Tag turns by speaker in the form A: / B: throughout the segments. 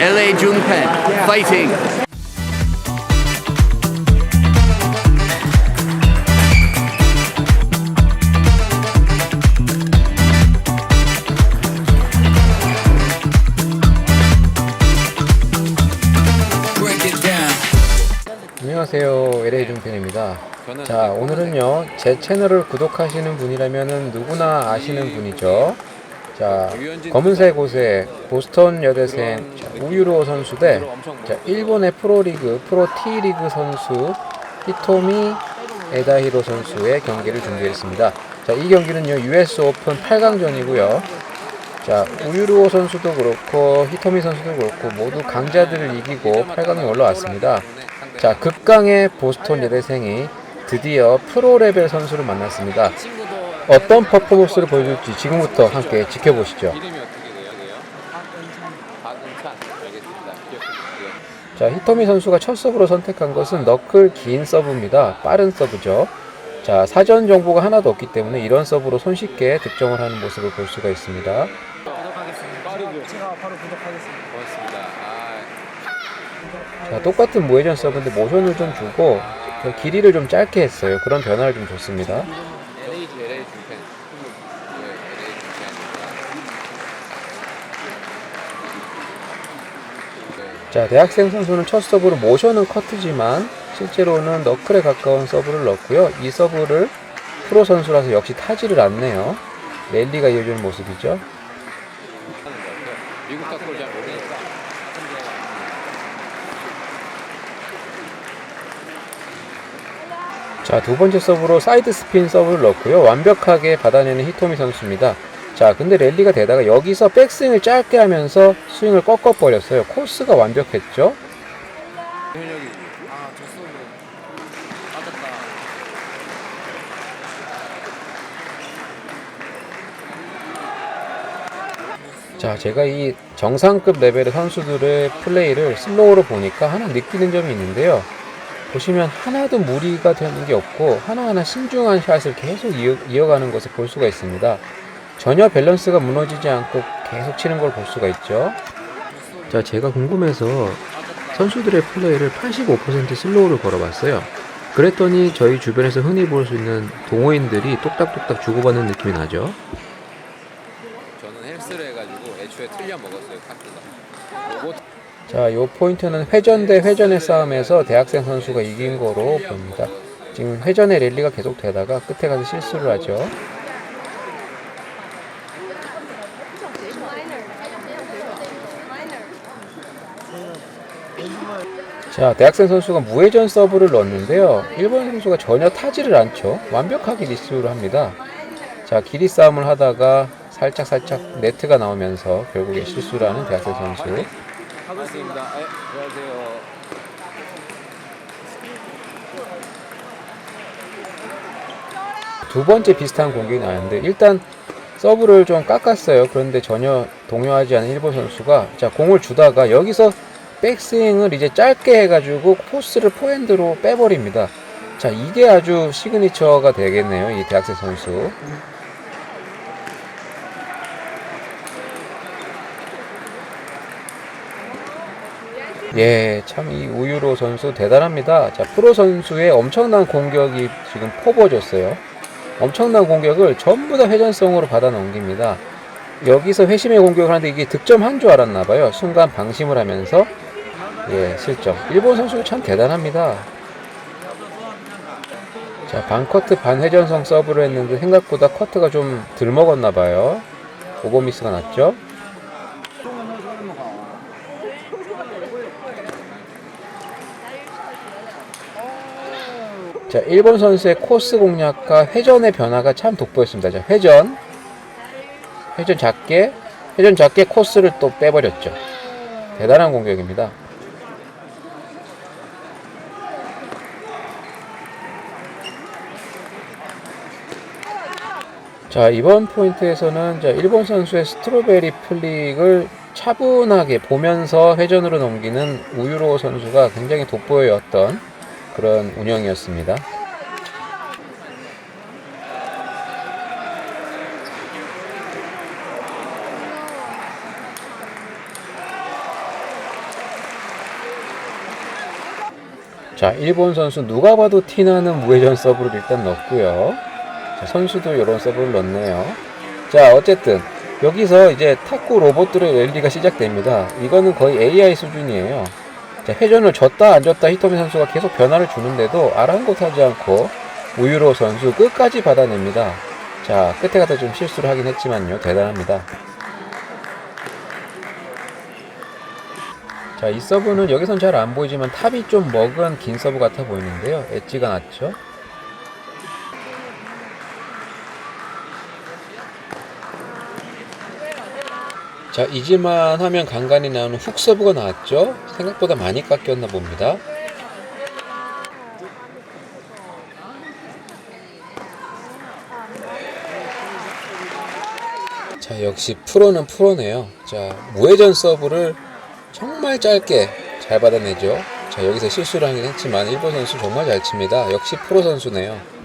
A: LA Junpen fighting.
B: 안녕하세요. LA 중팬입니다. 자, 오늘은요, 제 채널을 구독하시는 분이라면 누구나 아시는 분이죠. 자, 검은색 옷에 보스턴 여대생 자, 우유로 선수 대 자, 일본의 프로리그, 프로 T리그 선수 히토미 에다히로 선수의 경기를 준비했습니다. 자, 이 경기는요, US 오픈 8강전이고요. 자, 우유루오 선수도 그렇고 히토미 선수도 그렇고 모두 강자들을 이기고 8강에 올라왔습니다. 자, 극강의 보스턴 여대생이 드디어 프로 레벨 선수를 만났습니다. 어떤 퍼포먼스를 보여줄지 지금부터 함께 지켜보시죠. 자, 히토미 선수가 첫 서브로 선택한 것은 너클 긴 서브입니다. 빠른 서브죠. 자, 사전 정보가 하나도 없기 때문에 이런 서브로 손쉽게 득점을 하는 모습을 볼 수가 있습니다. 자, 똑같은 무회전 서브인데 모션을 좀 주고 그 길이를 좀 짧게 했어요. 그런 변화를 좀 줬습니다.
C: LA 주 LA 중팬. 네, LA 중팬입니다.
B: 자, 대학생 선수는 첫 서브로 모션은 커트지만 실제로는 너클에 가까운 서브를 넣었고요. 이 서브를 프로 선수라서 역시 타지를 않네요. 랠리가 이어지는 모습이죠. 자, 두 번째 서브로 사이드 스핀 서브를 넣고요. 완벽하게 받아내는 히토미 선수입니다. 자, 근데 랠리가 되다가 여기서 백스윙을 짧게 하면서 스윙을 꺾어버렸어요. 코스가 완벽했죠. 자, 제가 이 정상급 레벨의 선수들의 플레이를 슬로우로 보니까 하나 느끼는 점이 있는데요. 보시면 하나도 무리가 되는 게 없고 하나하나 신중한 샷을 계속 이어, 이어가는 것을 볼 수가 있습니다. 전혀 밸런스가 무너지지 않고 계속 치는 걸 볼 수가 있죠. 자, 제가 궁금해서 선수들의 플레이를 85% 슬로우를 걸어봤어요. 그랬더니 저희 주변에서 흔히 볼 수 있는 동호인들이 똑딱똑딱 주고받는 느낌이 나죠.
C: 저는 헬스를 해가지고 애초에 틀려 먹었어요. 요거
B: 자, 요 포인트는 회전 대 회전의 싸움에서 대학생 선수가 이긴 거로 봅니다. 지금 회전의 랠리가 계속 되다가 끝에 가서 실수를 하죠. 자, 대학생 선수가 무회전 서브를 넣었는데요. 일본 선수가 전혀 타지를 않죠. 완벽하게 리시브를 합니다. 자, 길이 싸움을 하다가 살짝 살짝 네트가 나오면서 결국에 실수를 하는 대학생 선수.
C: 반갑습니다. 네, 안녕하세요.
B: 두 번째 비슷한 공격이 나왔는데 일단 서브를 좀 깎았어요. 그런데 전혀 동요하지 않은 일본 선수가 자 공을 주다가 여기서 백스윙을 이제 짧게 해가지고 코스를 포핸드로 빼버립니다. 자 이게 아주 시그니처가 되겠네요. 이 대학생 선수. 예, 참 이 우유로 선수 대단합니다. 자, 프로 선수의 엄청난 공격이 지금 퍼부어졌어요. 엄청난 공격을 전부 다 회전성으로 받아 넘깁니다. 여기서 회심의 공격을 하는데 이게 득점한 줄 알았나 봐요. 순간 방심을 하면서 예, 실점. 일본 선수 참 대단합니다. 자, 반커트 반회전성 서브를 했는데 생각보다 커트가 좀 덜 먹었나 봐요. 오버 미스가 났죠. 자, 일본 선수의 코스 공략과 회전의 변화가 참 돋보였습니다. 자, 회전. 회전 작게, 회전 작게 코스를 또 빼버렸죠. 대단한 공격입니다. 자 이번 포인트에서는 일본 선수의 스트로베리 플릭을 차분하게 보면서 회전으로 넘기는 우유로 선수가 굉장히 돋보였던 그런 운영이었습니다. 자 일본 선수 누가 봐도 티나는 무회전 서브를 일단 넣었고요. 자, 선수도 이런 서브를 넣네요. 자, 어쨌든 여기서 이제 탁구 로봇들의 랠리가 시작됩니다. 이거는 거의 AI 수준이에요. 자, 회전을 줬다 안 줬다 히토미 선수가 계속 변화를 주는데도 아랑곳하지 않고 우유로 선수 끝까지 받아냅니다. 자, 끝에 가다 좀 실수를 하긴 했지만요. 대단합니다. 자, 이 서브는 여기선 잘 안 보이지만 탑이 좀 먹은 긴 서브 같아 보이는데요. 엣지가 낮죠? 자, 잊을만 하면 간간히 나오는 훅 서브가 나왔죠? 생각보다 많이 깎였나 봅니다. 자, 역시 프로는 프로네요. 자, 무회전 서브를 정말 짧게 잘 받아내죠. 자, 여기서 실수를 하긴 했지만 일본 선수 정말 잘 칩니다. 역시 프로 선수네요.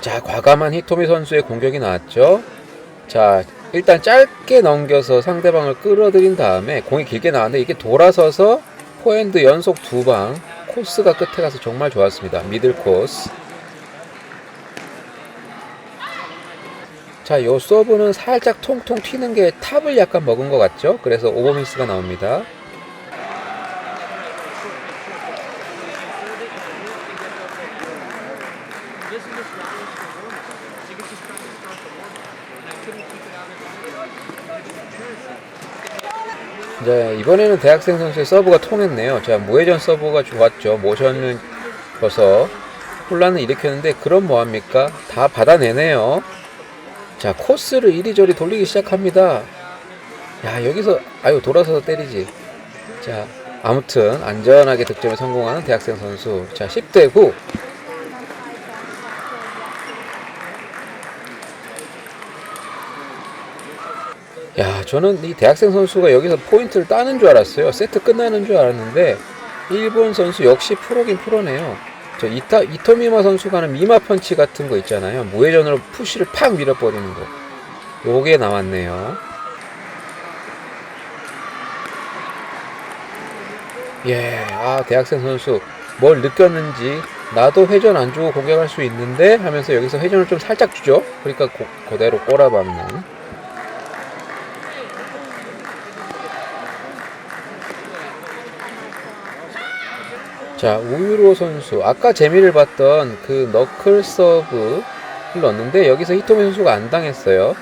B: 자, 과감한 히토미 선수의 공격이 나왔죠. 자, 일단 짧게 넘겨서 상대방을 끌어들인 다음에 공이 길게 나왔는데 이게 돌아서서 포핸드 연속 두 방 코스가 끝에 가서 정말 좋았습니다. 미들 코스. 자, 요 서브는 살짝 통통 튀는 게 탑을 약간 먹은 것 같죠? 그래서 오버미스가 나옵니다. 네, 이번에는 대학생 선수의 서브가 통했네요. 자, 무회전 서브가 좋았죠. 모션을 줘서 혼란을 일으켰는데, 그럼 뭐합니까? 다 받아내네요. 자, 코스를 이리저리 돌리기 시작합니다. 야, 여기서, 아유, 돌아서서 때리지. 자, 아무튼, 안전하게 득점에 성공하는 대학생 선수. 자, 10대 9. 야, 저는 이 대학생 선수가 여기서 포인트를 따는 줄 알았어요. 세트 끝나는 줄 알았는데, 일본 선수 역시 프로긴 프로네요. 저 이타, 이토미마 선수가 하는 미마 펀치 같은 거 있잖아요. 무회전으로 푸시를 팍 밀어버리는 거. 요게 나왔네요. 예, 아, 대학생 선수 뭘 느꼈는지 나도 회전 안 주고 공격할 수 있는데 하면서 여기서 회전을 좀 살짝 주죠. 그러니까 고, 그대로 꼬라박는. 자, 우유로 선수. 아까 재미를 봤던 그 너클 서브를 넣었는데 여기서 히토미 선수가 안 당했어요.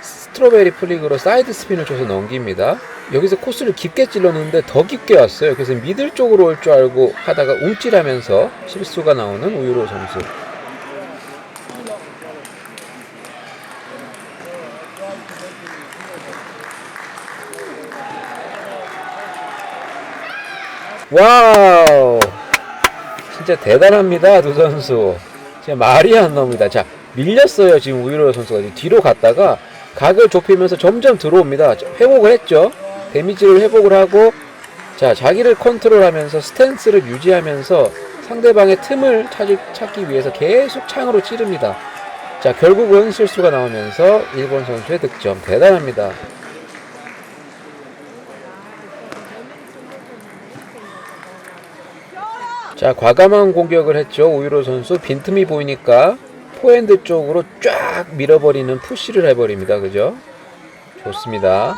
B: 스트로베리 플릭으로 사이드 스핀을 줘서 넘깁니다. 여기서 코스를 깊게 찔렀는데 더 깊게 왔어요. 그래서 미들 쪽으로 올 줄 알고 하다가 움찔하면서 실수가 나오는 우유로 선수. 와우! 진짜 대단합니다, 두 선수. 진짜 말이 안 나옵니다. 자, 밀렸어요, 지금 우유로 선수가. 지금 뒤로 갔다가 각을 좁히면서 점점 들어옵니다. 자, 회복을 했죠. 데미지를 회복을 하고, 자, 자기를 컨트롤하면서 스탠스를 유지하면서 상대방의 틈을 찾, 찾기 위해서 계속 창으로 찌릅니다. 자, 결국은 실수가 나오면서 일본 선수의 득점. 대단합니다. 자, 과감한 공격을 했죠. 우유로 선수. 빈틈이 보이니까 포핸드 쪽으로 쫙 밀어버리는 푸시를 해버립니다. 그죠? 좋습니다.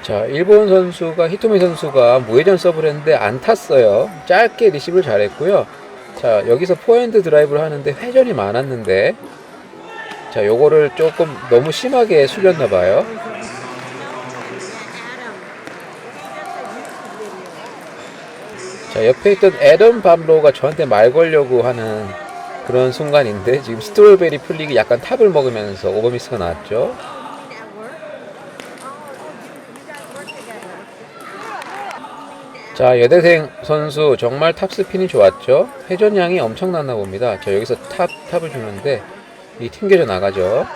B: 자, 일본 선수가, 히토미 선수가 무회전 서브를 했는데 안 탔어요. 짧게 리시브를 잘했고요. 자, 여기서 포핸드 드라이브를 하는데 회전이 많았는데, 자, 요거를 조금 너무 심하게 숙였나 봐요. 자, 옆에 있던 애덤 밤로가 저한테 말 걸려고 하는 그런 순간인데 지금 스트로베리 플릭이 약간 탑을 먹으면서 오버미스가 나왔죠. 자, 여대생 선수 정말 탑스핀이 좋았죠. 회전량이 엄청났나 봅니다. 자, 여기서 탑, 탑을 주는데 이 튕겨져 나가죠.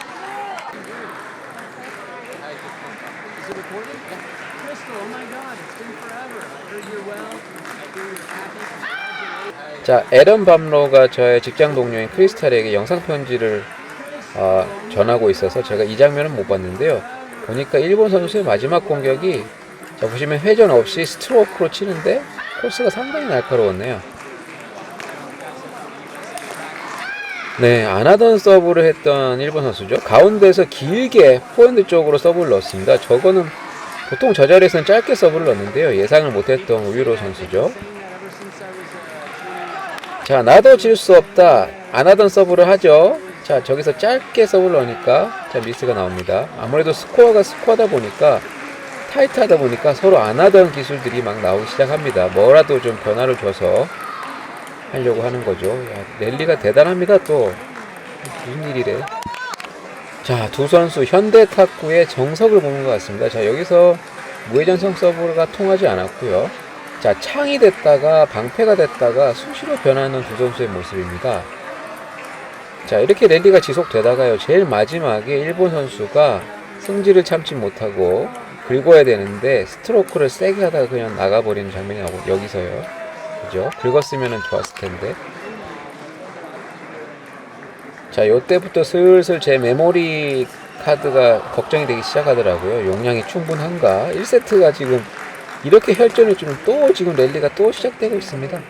B: 자, 에런 밤로가 저의 직장 동료인 크리스탈에게 영상 편지를 어, 전하고 있어서 제가 이 장면은 못 봤는데요. 보니까 일본 선수의 마지막 공격이 자 보시면 회전 없이 스트로크로 치는데 코스가 상당히 날카로웠네요. 네, 안 하던 서브를 했던 일본 선수죠. 가운데서 길게 포핸드 쪽으로 서브를 넣었습니다. 저거는 보통 저 자리에서는 짧게 서브를 넣는데요. 예상을 못했던 우유로 선수죠. 자, 나도 질 수 없다. 안 하던 서브를 하죠. 자, 저기서 짧게 서브를 넣으니까 자, 미스가 나옵니다. 아무래도 스코어가 스코어다 보니까 타이트하다 보니까 서로 안 하던 기술들이 막 나오기 시작합니다. 뭐라도 좀 변화를 줘서 하려고 하는 거죠. 야, 랠리가 대단합니다. 또 무슨 일이래? 자, 두 선수 현대 탁구의 정석을 보는 것 같습니다. 자, 여기서 무회전성 서브가 통하지 않았고요. 자, 창이 됐다가 방패가 됐다가 수시로 변하는 두 선수의 모습입니다. 자, 이렇게 랠리가 지속되다가요. 제일 마지막에 일본 선수가 승지를 참지 못하고 긁어야 되는데 스트로크를 세게 하다가 그냥 나가버리는 장면이 나오고 여기서요. 그죠? 긁었으면 좋았을 텐데. 자, 요때부터 슬슬 제 메모리 카드가 걱정이 되기 시작하더라고요. 용량이 충분한가? 1세트가 지금 이렇게 혈전을 주면 또 지금 랠리가 또 시작되고 있습니다.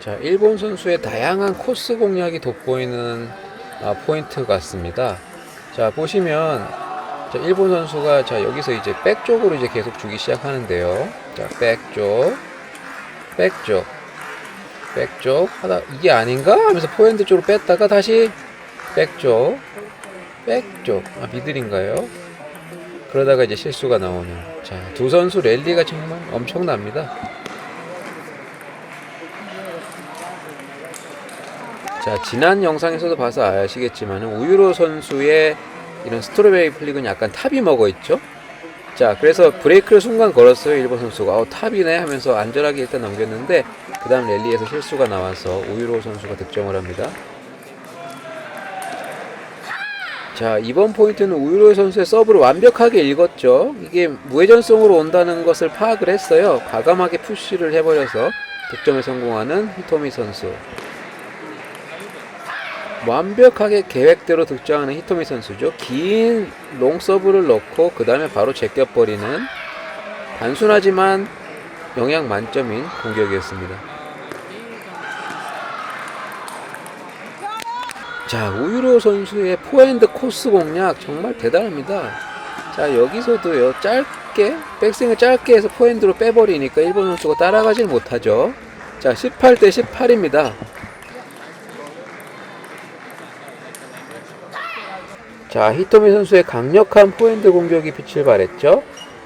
B: 자, 일본 선수의 다양한 코스 공략이 돋보이는 아, 포인트 같습니다. 자, 보시면 자, 일본 선수가 자, 여기서 이제 백 쪽으로 이제 계속 주기 시작하는데요. 자, 백 쪽, 백 쪽, 백 쪽 하다 이게 아닌가 하면서 포핸드 쪽으로 뺐다가 다시 백 쪽, 백 쪽. 아, 미들인가요? 그러다가 이제 실수가 나오는. 자, 두 선수 랠리가 정말 엄청납니다. 자, 지난 영상에서도 봐서 아시겠지만 우유로 선수의 이런 스트로베리 플릭은 약간 탑이 먹어 있죠. 자, 그래서 브레이크를 순간 걸었어요. 일본 선수가. 어, 탑이네 하면서 안전하게 일단 넘겼는데 그 다음 랠리에서 실수가 나와서 우유로 선수가 득점을 합니다. 자, 이번 포인트는 우유로 선수의 서브를 완벽하게 읽었죠. 이게 무회전성으로 온다는 것을 파악을 했어요. 과감하게 푸시를 해버려서 득점에 성공하는 히토미 선수. 완벽하게 계획대로 득점하는 히토미 선수죠. 긴 롱서브를 넣고 그 다음에 바로 제껴버리는 단순하지만 영양 만점인 공격이었습니다. 자, 우유로 선수의 포핸드 코스 공략 정말 대단합니다. 자, 여기서도요, 짧게, 백스윙을 짧게 해서 포핸드로 빼버리니까 일본 선수가 따라가질 못하죠. 자, 18대 18입니다. 자, 히토미 선수의 강력한 포핸드 공격이 빛을 발했죠.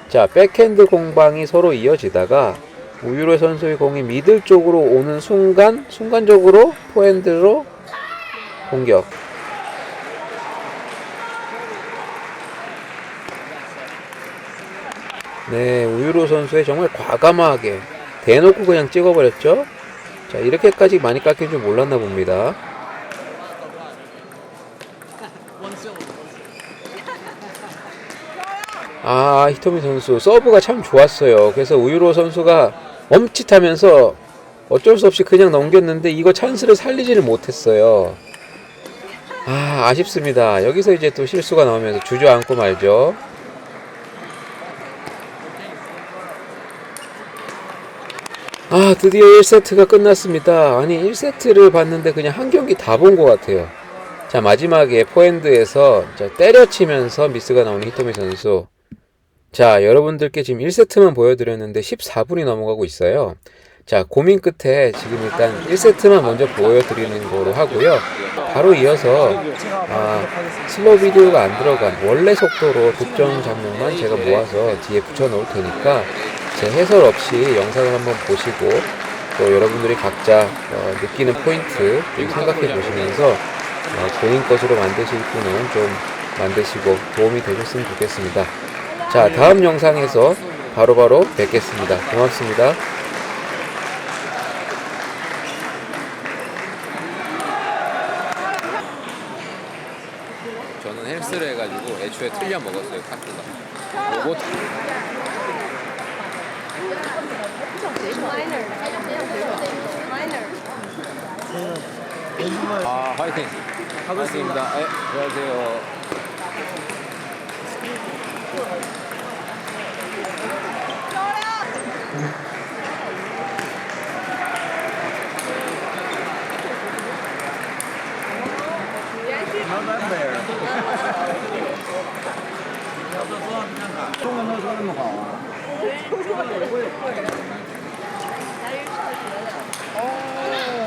B: 자, 백핸드 공방이 서로 이어지다가 우유로 선수의 공이 미들 쪽으로 오는 순간, 순간적으로 포핸드로 공격. 네, 우유로 선수의 정말 과감하게 대놓고 그냥 찍어버렸죠. 자, 이렇게까지 많이 깎일 줄 몰랐나 봅니다. 아, 히토미 선수 서브가 참 좋았어요. 그래서 우유로 선수가 멈칫하면서 어쩔 수 없이 그냥 넘겼는데 이거 찬스를 살리지를 못했어요. 아, 아쉽습니다. 여기서 이제 또 실수가 나오면서 주저앉고 말죠. 아, 드디어 1세트가 끝났습니다. 아니, 1세트를 봤는데 그냥 한 경기 다 본 것 같아요. 자, 마지막에 포핸드에서 자, 때려치면서 미스가 나오는 히토미 선수. 자, 여러분들께 지금 1세트만 보여드렸는데 14분이 넘어가고 있어요. 자, 고민 끝에 지금 일단 1세트만 먼저 보여드리는 거로 하고요. 바로 이어서 아, 슬로우 비디오가 안 들어간 원래 속도로 득점 장면만 제가 모아서 뒤에 붙여놓을 테니까 제 해설 없이 영상을 한번 보시고 또 여러분들이 각자 어, 느끼는 포인트 좀 생각해 보시면서 어, 본인 것으로 만드실 분은 좀 만드시고 도움이 되셨으면 좋겠습니다. 자, 다음 영상에서 바로바로 바로 뵙겠습니다.
C: 고맙습니다를 해가지고 애초에 틀려 먹었어요 카트가. 로봇. 아 화이팅. 하겠습니다. 네, 안녕하세요.
D: 中文
E: 都说那么好啊？中文也会。哦。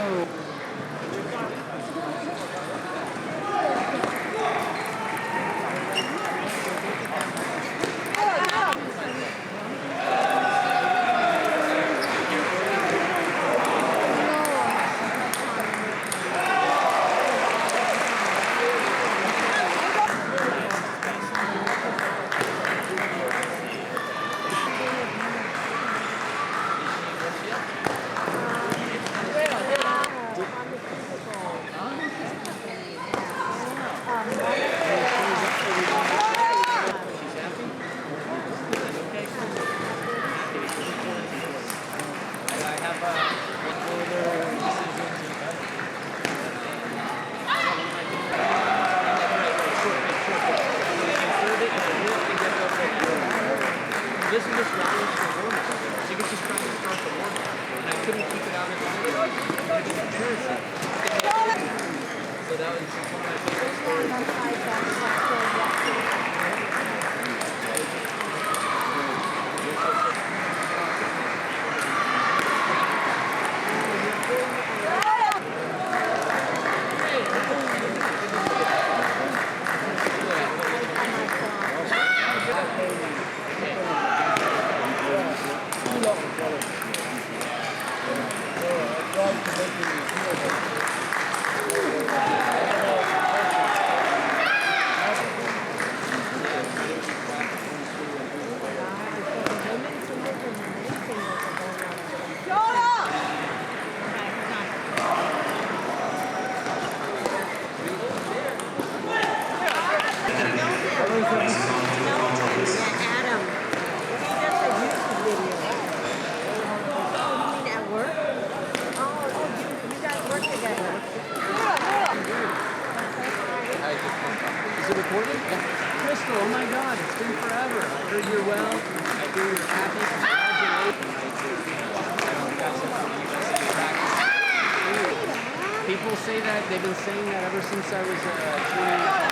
E: Heard you're well. I hear you're happy. Congratulations. People say that, they've been saying that ever since I was uh,